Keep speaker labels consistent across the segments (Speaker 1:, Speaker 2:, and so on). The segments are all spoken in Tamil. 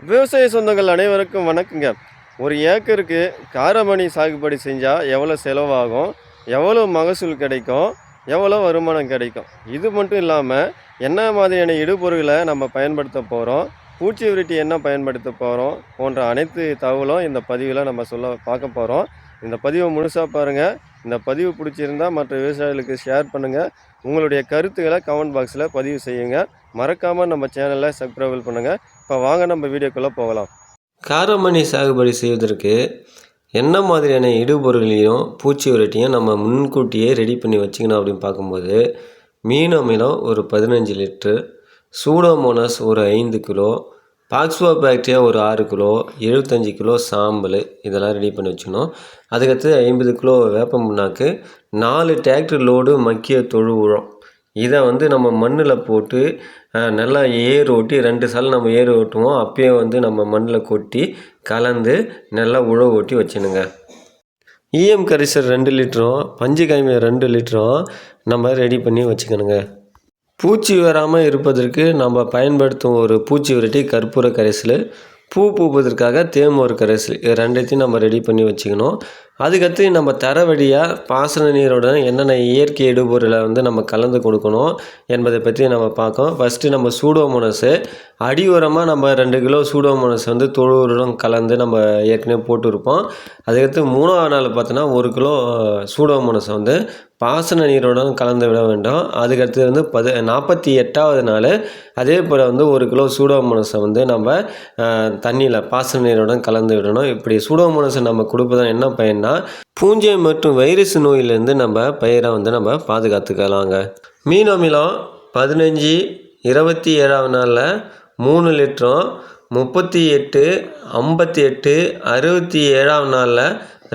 Speaker 1: விவசாய சொந்தங்கள் அனைவருக்கும் வணக்கங்க. ஒரு ஏக்கருக்கு காரமணி சாகுபடி செஞ்சால் எவ்வளோ செலவாகும் எவ்வளோ மகசூல் கிடைக்கும் எவ்வளோ வருமானம் கிடைக்கும்? இது மட்டும் இல்லாமல் என்ன மாதிரியான இடுபொருட்களை நம்ம பயன்படுத்த போகிறோம் பூச்சி விரட்டி என்ன பயன்படுத்த போகிறோம் போன்ற அனைத்து தகவலும் இந்த பதிவில் நம்ம சொல்ல பார்க்க போகிறோம் இந்த பதிவை முழுசாக பாருங்கள் இந்த பதிவு பிடிச்சிருந்தா மற்ற விவசாயிகளுக்கு ஷேர் பண்ணுங்கள் உங்களுடைய கருத்துக்களை கமெண்ட் பாக்ஸில் பதிவு செய்யுங்க. மறக்காமல் நம்ம சேனலை சப்ஸ்கிரைபிள் பண்ணுங்கள் இப்போ வாங்க நம்ம வீடியோக்குள்ளே போகலாம்.
Speaker 2: காரமணி சாகுபடி செய்வதற்கு என்ன மாதிரியான இடுபொருளையும் பூச்சி உரட்டியும் நம்ம முன்கூட்டியே ரெடி பண்ணி வச்சுக்கணும் அப்படின்னு பார்க்கும்போது மீன் அமிலம் ஒரு பதினஞ்சு லிட்ரு சூடோமோனஸ் ஒரு ஐந்து கிலோ பாக்ஸ்வா பாக்டீரியா ஒரு ஆறு கிலோ எழுபத்தஞ்சி கிலோ சாம்பல் இதெல்லாம் ரெடி பண்ணி வச்சுக்கணும். அதுக்கடுத்து ஐம்பது கிலோ வேப்ப முன்னாக்கு நாலு டிராக்டர் லோடு மக்கிய தொழு உரம். இதை வந்து நம்ம மண்ணில் போட்டு நல்லா ஏர் ஓட்டி ரெண்டு சால் நம்ம ஏர் ஓட்டுவோம். அப்பயே வந்து நம்ம மண்ணில் கொட்டி கலந்து நல்லா உழவு ஓட்டி வச்சுனுங்க இஎம் கரிசர் ரெண்டு லிட்டரும் பஞ்சு காய்மை ரெண்டு லிட்டரும் நம்ம ரெடி பண்ணி வச்சுக்கணுங்க. பூச்சி வராமல் இருப்பதற்கு நம்ம பயன்படுத்தும் ஒரு பூச்சி விரட்டி கற்பூர கரைசல் பூ பூப்பதற்காக தேமோர் கரைசல் இது ரெண்டுத்தையும் நம்ம ரெடி பண்ணி வச்சுக்கணும். அதுக்கடுத்து நம்ம தர வழியாக பாசன நீருடன் என்னென்ன இயற்கை இடுபொருளை வந்து நம்ம கலந்து கொடுக்கணும் என்பதை பற்றி நம்ம பார்க்கோம் ஃபஸ்ட்டு நம்ம சூடோமோனஸு அடி உரமாக நம்ம ரெண்டு கிலோ சூடோமோனஸ் வந்து தொழு உரம் கலந்து நம்ம ஏற்கனவே போட்டிருப்போம். அதுக்கடுத்து மூணாவது நாள் பார்த்தோன்னா ஒரு கிலோ சூடோமோனஸ் வந்து பாசன நீருடன் கலந்து விட வேண்டும். அதுக்கடுத்து வந்து பது நாற்பத்தி எட்டாவது நாள் அதே போல் வந்து ஒரு கிலோ சூடோமோனஸை வந்து நம்ம தண்ணியில் பாசன நீருடன் கலந்து விடணும். இப்படி சூடோமோனஸை நம்ம கொடுப்பதன் என்ன பயன்னா பூஞ்சை மற்றும் வைரஸ் நோயிலேருந்து நம்ம பயிரை வந்து நம்ம பாதுகாத்துக்கலாங்க. மீன் அமிலம் பதினஞ்சு இருபத்தி ஏழாவது நாளில் மூணு லிட்டரும் முப்பத்தி எட்டு ஐம்பத்தி எட்டு அறுபத்தி ஏழாவது நாளில்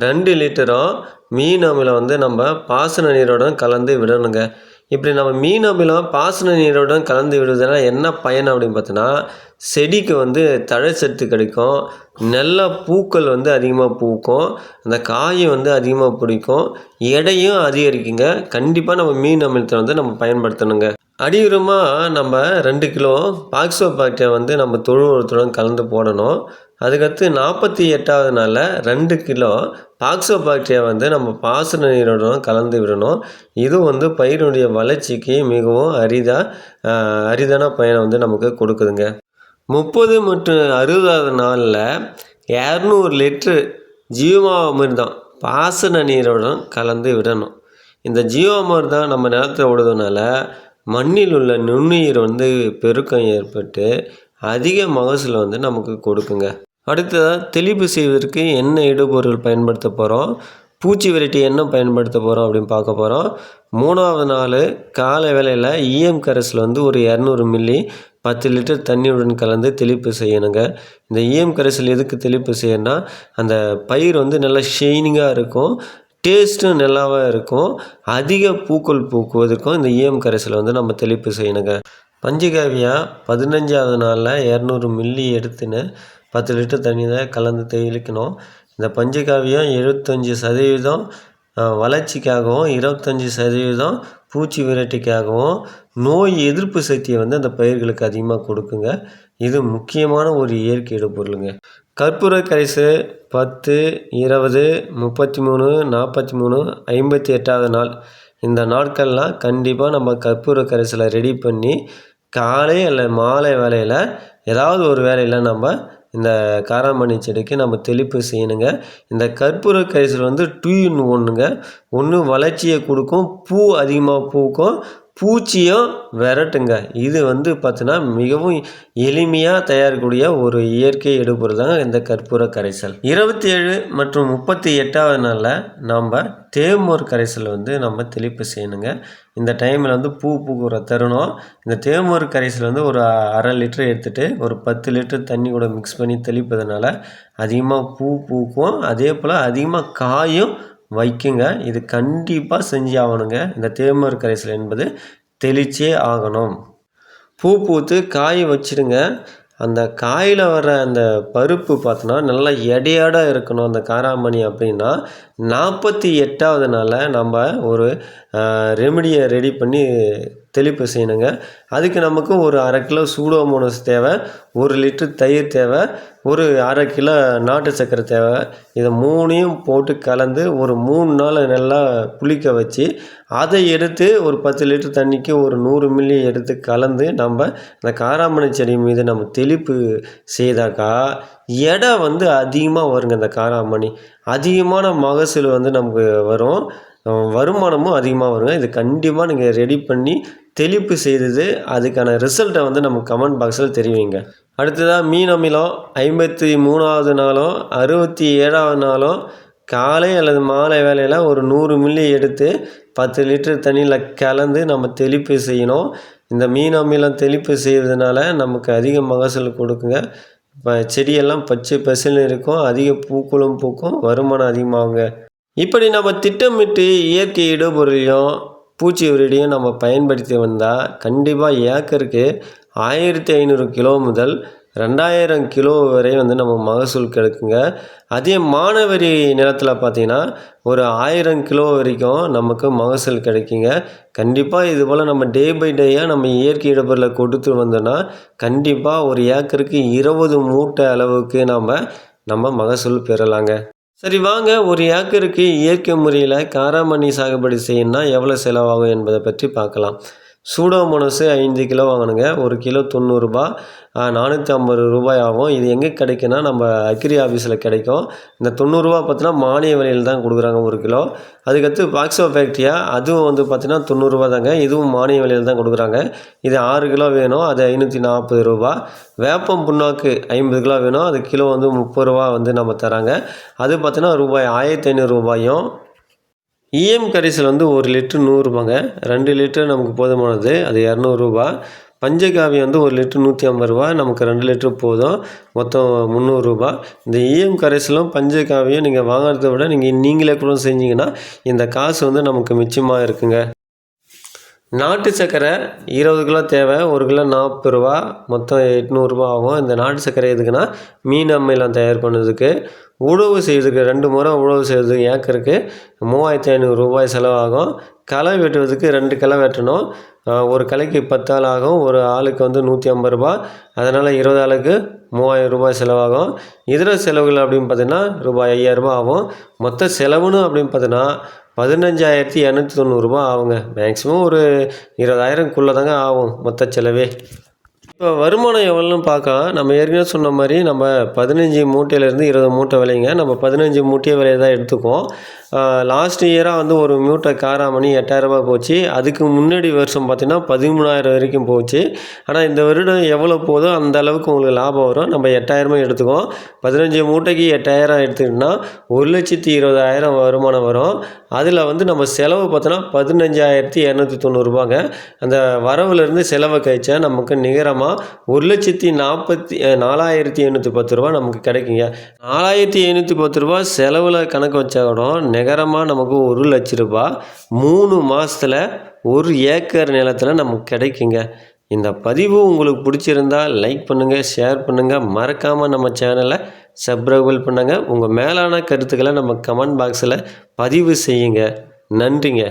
Speaker 2: ரெண்டு லிட்டரும் மீன் அமிலம் வந்து நம்ம பாசன நீரோடன் கலந்து விடணுங்க. இப்படி நம்ம மீன் அமிலம் பாசன நீரோடன் கலந்து விடுவதனால் என்ன பயன் அப்படின்னு பார்த்தோன்னா செடிக்கு வந்து தழைச்சத்து கிடைக்கும் நல்ல பூக்கள் வந்து அதிகமாக பூக்கும் அந்த காயை வந்து அதிகமாக பிடிக்கும் எடையும் அதிகரிக்குங்க. கண்டிப்பாக நம்ம மீன் அமிலத்தை வந்து நம்ம பயன்படுத்தணுங்க. அடியுரமாக நம்ம ரெண்டு கிலோ பாக்ஸோ பாக்டீரியா வந்து நம்ம தொழு உரத்துடன் கலந்து போடணும். அதுக்கடுத்து நாற்பத்தி எட்டாவது நாளில் ரெண்டு கிலோ பாக்ஸோ பாக்டீரியா வந்து நம்ம பாசன நீருடன் கலந்து விடணும். இது வந்து பயிரினுடைய வளர்ச்சிக்கு மிகவும் அரிதாக அரிதான பயனை வந்து நமக்கு கொடுக்குதுங்க. முப்பது மற்றும் அறுபதாவது நாளில் இரநூறு லிட்ரு ஜீவாமிர்தம் பாசன நீருடன் கலந்து விடணும். இந்த ஜீவாமிர்தம் நம்ம நிலத்துல விடுறதுனால மண்ணில் உள்ள நுண்ணுயிர் வந்து பெருக்கம் ஏற்பட்டு அதிக மகசூல் வந்து நமக்கு கொடுக்குங்க. அடுத்ததாக தெளிப்பு செய்வதற்கு என்ன இடுபொருள் பயன்படுத்த போகிறோம் பூச்சி விரட்டி என்ன பயன்படுத்த போகிறோம் அப்படின்னு பார்க்க போகிறோம் மூணாவது நாள் காலை வேளையில் இஎம் கரைசல் வந்து ஒரு இரநூறு மில்லி பத்து லிட்டர் தண்ணியுடன் கலந்து தெளிப்பு செய்யணுங்க. இந்த இஎம் கரைசல் எதுக்கு தெளிப்பு செய்யணும்னா அந்த பயிர் வந்து நல்லா ஷைனிங்காக இருக்கும் டேஸ்ட்டும் நல்லாவாக இருக்கும். அதிக பூக்கள் பூக்குவதற்கும் இந்த இஎம் கரைசலை வந்து நம்ம தெளிப்பு செய்யணுங்க. பஞ்சகாவியா பதினஞ்சாவது நாளில் இரநூறு மில்லி எடுத்துன்னு பத்து லிட்டர் தண்ணி தான் கலந்து தெளிக்கணும் இந்த பஞ்சகாவியம் எழுபத்தஞ்சி சதவீதம் வளர்ச்சிக்காகவும் இருபத்தஞ்சி சதவீதம் பூச்சி விரட்டிக்காகவும் நோய் எதிர்ப்பு சக்தியை வந்து அந்த பயிர்களுக்கு அதிகமாக கொடுக்குங்க. இது முக்கியமான ஒரு இயற்கை பொருளுங்க கற்பூர கரைசு பத்து இருபது முப்பத்தி மூணு நாற்பத்தி மூணு ஐம்பத்தி எட்டாவது நாள். இந்த நாட்கள்லாம் கண்டிப்பாக நம்ம கற்பூர கரைசலை ரெடி பண்ணி காலை அல்ல மாலை வேலையில் ஏதாவது ஒரு வேலையில் நம்ம இந்த காராமணி செடிக்கு நம்ம தெளிப்பு செய்யணுங்க. இந்த கற்பூர கரைசல் வந்து டூ இன் ஒன்றுங்க ஒன்று வளர்ச்சியை கொடுக்கும் பூ அதிகமாக பூக்கும் பூச்சியும் விரட்டுங்க. இது வந்து பார்த்தீங்கன்னா மிகவும் எளிமையாக தயாரிக்கக்கூடிய ஒரு இயற்கை எடுப்பொருள் தாங்க இந்த கற்பூர கரைசல். இருபத்தி ஏழு மற்றும் முப்பத்தி எட்டாவது நாளில் நாம் தேமோர் கரைசல் வந்து நம்ம தெளிப்பு செய்யணுங்க. இந்த டைமில் வந்து பூ பூக்குற தருணம். இந்த தேமூர் கரைசல் வந்து ஒரு அரை லிட்டர் எடுத்துகிட்டு ஒரு பத்து லிட்டர் தண்ணி கூட மிக்ஸ் பண்ணி தெளிப்பதனால அதிகமாக பூ பூக்கும். அதே போல் அதிகமாக காயும் வைக்குங்க. இது கண்டிப்பாக செஞ்சு ஆகணுங்க இந்த தேமர் கரைசல் என்பது தெளிச்சே ஆகணும். பூ பூத்து காய் வச்சுடுங்க. அந்த காயில் வர அந்த பருப்பு பார்த்தோன்னா நல்லா எடையாட இருக்கணும். அந்த காராமணி அப்படின்னா நாற்பத்தி எட்டாவது நாளில் நம்ம ஒரு ரெமடியை ரெடி பண்ணி தெளிப்பு செய்யணுங்க. அதுக்கு நமக்கு ஒரு அரை கிலோ சூடோமோனஸ் தேவை ஒரு லிட்டர் தயிர் தேவை ஒரு அரை கிலோ நாட்டு சர்க்கரை தேவை. இதை மூணையும் போட்டு கலந்து ஒரு மூணு நாள் நல்லா புளிக்க வச்சு அதை எடுத்து ஒரு பத்து லிட்டர் தண்ணிக்கு ஒரு நூறு மில்லி எடுத்து கலந்து நம்ம அந்த காராமணி செடி மீது நம்ம தெளிப்பு செய்தாக்கா எடை வந்து அதிகமாக வருங்க இந்த காராமணி. அதிகமான மகசூல் வந்து நமக்கு வரும். வருமானமும் அதிகமாக வருங்க. இது கண்டிப்பாக நீங்கள் ரெடி பண்ணி தெளிப்பு செய்தது அதுக்கான ரிசல்ட்டை வந்து நம்ம கமெண்ட் பாக்ஸில் தெரிவிங்க. அடுத்ததாக மீன் அமிலம் ஐம்பத்தி மூணாவது நாளும் அறுபத்தி ஏழாவது நாளும் காலை அல்லது மாலை வேலையில் ஒரு நூறு மில்லி எடுத்து பத்து லிட்டர் தண்ணியில் கலந்து நம்ம தெளிப்பு செய்யணும். இந்த மீன் அமிலம் தெளிப்பு செய்வதனால நமக்கு அதிக மகசூல் கொடுக்குங்க. இப்போ செடியெல்லாம் பச்சை பசுன்னு இருக்கும். அதிக பூக்களும் பூக்கும். வருமானம் அதிகமாகுங்க. இப்படி நம்ம திட்டமிட்டு இயற்கை இடுபொருளையும் பூச்சி உரடியும் நம்ம பயன்படுத்தி வந்தால் கண்டிப்பாக ஏக்கருக்கு ஆயிரத்தி ஐநூறு கிலோ முதல் ரெண்டாயிரம் கிலோ வரை வந்து நம்ம மகசூல் கிடைக்குங்க. அதே மானவரி நிலத்தில் பார்த்தீங்கன்னா ஒரு ஆயிரம் கிலோ வரைக்கும் நமக்கு மகசூல் கிடைக்குங்க. கண்டிப்பாக இது போல் நம்ம டே பை டேயாக நம்ம இயற்கை இடப்பொருளை கொடுத்து வந்தோன்னா கண்டிப்பாக ஒரு ஏக்கருக்கு இருபது மூட்டை அளவுக்கு நம்ம நம்ம மகசூல் பெறலாங்க. சரி வாங்க. ஒரு ஏக்கருக்கு இயற்கை முறையில் காராமணி சாகுபடி செய்யணும்னா எவ்வளோ செலவாகும் என்பதை பற்றி பார்க்கலாம். சூடோமோனஸு ஐந்து கிலோ வாங்கணுங்க. ஒரு கிலோ தொண்ணூறுரூபா நானூற்றி ஐம்பது ரூபாய் ஆகும் இது எங்கே கிடைக்குன்னா நம்ம அக்ரி ஆஃபீஸில் கிடைக்கும். இந்த தொண்ணூறுரூவா பார்த்தீங்கன்னா மானிய விலையில் தான் கொடுக்குறாங்க ஒரு கிலோ. அதுக்கடுத்து பாக்ஸோ ஃபேக்ட்ரியா அதுவும் வந்து பார்த்தீங்கன்னா தொண்ணூறுரூவா தாங்க. இதுவும் மானிய விலையில் தான் கொடுக்குறாங்க. இது ஆறு கிலோ வேணும். அது ஐநூற்றி நாற்பது ரூபா. வேப்பம் புண்ணாக்கு ஐம்பது கிலோ வேணும். அது கிலோ வந்து முப்பது ரூபா வந்து நம்ம தராங்க. அது பார்த்தீங்கன்னா ரூபாய் ஆயிரத்தி ஐநூறு ரூபாயும் இஎம் கரைசல் வந்து ஒரு லிட்ரு நூறுரூபாங்க ரெண்டு லிட்டர் நமக்கு போதுமானது. அது இரநூறுபா பஞ்சகாவியம் வந்து ஒரு லிட்ரு நூற்றி ஐம்பது ரூபா. நமக்கு ரெண்டு லிட்ரு போதும். மொத்தம் முந்நூறுரூபா இந்த இஎம் கரைசலும் பஞ்சகாவியம் நீங்கள் வாங்குறத விட நீங்கள் நீங்களே கூட செஞ்சீங்கன்னா இந்த காசு வந்து நமக்கு மிச்சமாக இருக்குங்க. நாட்டு சர்க்கரை இருபது கிலோ தேவை. ஒரு கிலோ நாற்பது ரூபா. மொத்தம் எட்நூறுரூபா ஆகும். இந்த நாட்டு சர்க்கரை எதுக்குன்னா மீன் அம்மையெல்லாம் தயார் பண்ணுறதுக்கு உழவு செய்வதுக்கு ரெண்டு முறை உழவு செய்வதுக்கு ஏக்கருக்கு மூவாயிரத்தி ஐநூறு ரூபாய் செலவாகும். களை வெட்டுவதுக்கு ரெண்டு களை வெட்டணும். ஒரு களைக்கு பத்து ஆள் ஆகும். ஒரு ஆளுக்கு வந்து நூற்றி ஐம்பது ரூபா அதனால் இருபது ஆளுக்கு மூவாயிரம் ரூபாய் செலவாகும். இதர செலவுகள் அப்படின்னு பார்த்தீங்கன்னா ரூபாய் ஐயாயிரரூபா ஆகும். மொத்த செலவுன்னு அப்படின்னு பார்த்தீங்கன்னா பதினஞ்சாயிரத்தி இரநூத்தி தொண்ணூறுரூபா ஆகுங்க. மேக்ஸிமம் ஒரு இருபதாயிரம்குள்ளே தாங்க ஆகும் மொத்த செலவே. இப்போ வருமானம் எவ்வளோன்னு பார்க்கலாம். நம்ம ஏற்கனவே சொன்ன மாதிரி நம்ம பதினஞ்சு மூட்டையிலேருந்து இருபது மூட்டை விலைங்க. நம்ம பதினஞ்சு மூட்டை விலையை தான் எடுத்துக்குவோம். லாஸ்ட் இயராக வந்து ஒரு மூட்டை காராமணி எட்டாயிரரூபா போச்சு. அதுக்கு முன்னாடி வருஷம் பார்த்திங்கன்னா பதிமூணாயிரம் வரைக்கும் போச்சு. ஆனால் இந்த வருடம் எவ்வளோ போதோ அந்த அளவுக்கு உங்களுக்கு லாபம் வரும். நம்ம எட்டாயிரமா எடுத்துக்குவோம். பதினஞ்சு மூட்டைக்கு எட்டாயிரம் எடுத்துக்கிட்டோம்னா ஒரு லட்சத்தி இருபதாயிரம் வருமானம் வரும். அதில் வந்து நம்ம செலவு பார்த்தோன்னா பதினஞ்சாயிரத்தி இரநூத்தி தொண்ணூறுபாங்க அந்த வரவுலேருந்து செலவை கழிச்சா நமக்கு நிகரமாக ஒரு லட்சத்தி நாற்பத்தி நாலாயிரத்தி எண்ணூற்றி பத்து ரூபா நமக்கு கிடைக்குங்க. நாலாயிரத்தி எழுநூற்றி பத்து ரூபா செலவில் கணக்கு வச்சா கூட நிகரமாக நமக்கு ஒரு லட்ச ரூபா மூணு மாதத்தில் ஒரு ஏக்கர் நிலத்தில் நமக்கு கிடைக்குங்க. இந்த பதிவு உங்களுக்கு பிடிச்சிருந்தா லைக் பண்ணுங்கள் ஷேர் பண்ணுங்கள் மறக்காமல் நம்ம சேனலை சப்ஸ்கிரைபிள் பண்ணுங்கள் உங்கள் மேலான கருத்துக்களை நம்ம கமெண்ட் பாக்ஸில் பதிவு செய்யுங்க. நன்றிங்க.